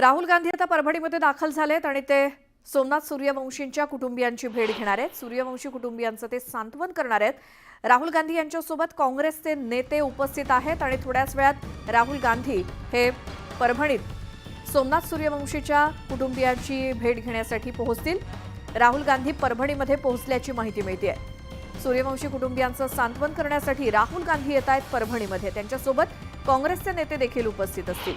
राहुल गांधी आता परभणीमध्ये दाखल झालेत आणि ते सोमनाथ सूर्यवंशींच्या कुटुंबियांची भेट घेणार आहेत. सूर्यवंशी कुटुंबियांचं ते सांत्वन करणार आहेत. राहुल गांधी यांच्यासोबत काँग्रेसचे नेते उपस्थित आहेत आणि थोड्याच वेळात राहुल गांधी हे परभणीत सोमनाथ सूर्यवंशीच्या कुटुंबियांची भेट घेण्यासाठी पोहोचतील. राहुल गांधी परभणीमध्ये पोहोचल्याची माहिती मिळते सूर्यवंशी कुटुंबियांचं सांत्वन करण्यासाठी राहुल गांधी येत आहेत परभणीमध्ये. त्यांच्यासोबत काँग्रेसचे नेते देखील उपस्थित असतील.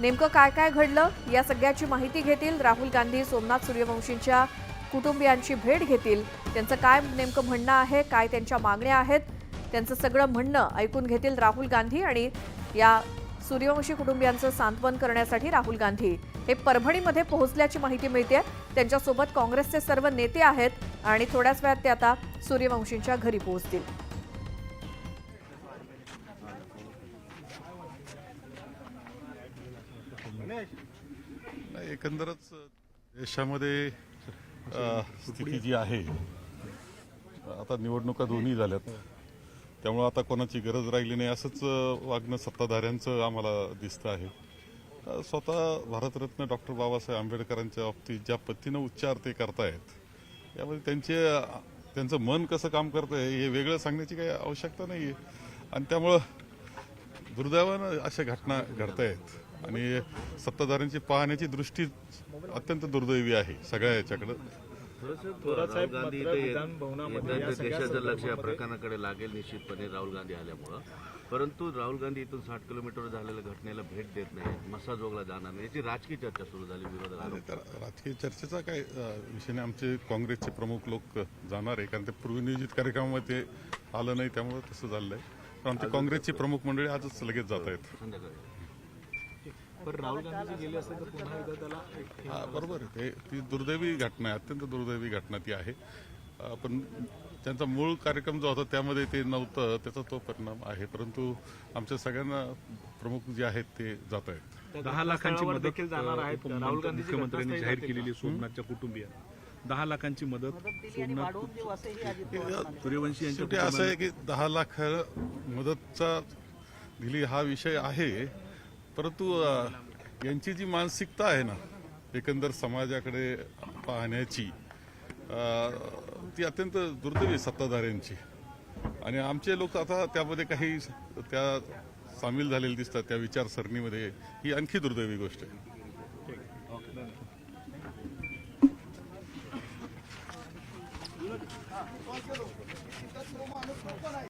नेमकं काय काय घडलं या सगळ्याची माहिती घेतील राहुल गांधी सोमनाथ सूर्यवंशींच्या कुटुंबियांची भेट घेतील. त्यांचं काय नेमकं म्हणणं आहे काय त्यांच्या मागण्या आहेत त्यांचं सगळं म्हणणं ऐकून घेतील राहुल गांधी आणि या सूर्यवंशी कुटुंबियांचं सांत्वन करण्यासाठी राहुल गांधी. हे परभणीमध्ये पोहोचल्याची माहिती मिळते त्यांच्यासोबत काँग्रेसचे सर्व नेते आहेत आणि थोड्याच वेळात ते आता सूर्यवंशींच्या घरी पोहोचतील. नाही, एकंदरच देशामध्ये स्थिती जी आहे आता निवडणुका दोन्ही झाल्यात. त्यामुळं आता कोणाची गरज राहिली नाही असंच वागणं सत्ताधाऱ्यांचं आम्हाला दिसतं आहे. स्वतः भारतरत्न डॉक्टर बाबासाहेब आंबेडकरांच्या बाबतीत ज्या पद्धतीनं उच्चार ते करतायत यामध्ये त्यांचे त्यांचं मन कसं काम करतंय हे वेगळं सांगण्याची काही आवश्यकता नाही आहे आणि त्यामुळं दुर्दैवानं अशा घटना घडतायत. आणि सत्ताधाऱ्यांची पाहण्याची दृष्टी अत्यंत दुर्दैवी आहे सगळ्या याच्याकडं. राहुल गांधी देशाचं लक्ष या प्रकरणाकडे लागेल निश्चितपणे राहुल गांधी आल्यामुळं. परंतु राहुल गांधी इथून साठ किलोमीटर झालेल्या घटनेला भेट देत नाही मसाजोगला जाणार नाही याची राजकीय चर्चा सुरू झाली विरोधात राजकीय चर्चेचा काय विषय नाही. आमचे काँग्रेसचे प्रमुख लोक जाणार आहे कारण ते पूर्वनियोजित कार्यक्रमामध्ये आलं नाही त्यामुळे तसं झालं आहे पण आमची काँग्रेसची प्रमुख मंडळी आजच लगेच जात आहेत. राहुल गांधी जे गेले असेल तर पुन्हा एकदा त्याला हा बरोबर आहे. ते ती दुर्दैवी घटना आहे अत्यंत दुर्दैवी घटना ती आहे. पण त्यांचा मूळ कार्यक्रम जो होता त्यामध्ये ते नव्हतं त्याचा तो परिणाम आहे. परंतु आमच्या सगळ्यांना प्रमुख जे आहेत ते जात आहेत. दहा लाखांची मदत जाणार आहेत राहुल गांधी मुख्यमंत्र्यांनी जाहीर केलेली आहे सोमनाथच्या कुटुंबियांना. दहा लाखांची मदत सोमनाथ सूर्यवंशी यांच्या असं आहे की दहा लाख मदतचा दिली हा विषय आहे. परंतु यांची जी मानसिकता आहे ना एकंदर समाजाकडे पाहण्याची ती अत्यंत दुर्दैवी सत्ताधाऱ्यांची. आणि आमचे लोक आता त्यामध्ये काही त्या सामील झालेले दिसतात त्या विचारसरणीमध्ये. ही आणखी दुर्दैवी गोष्ट आहे.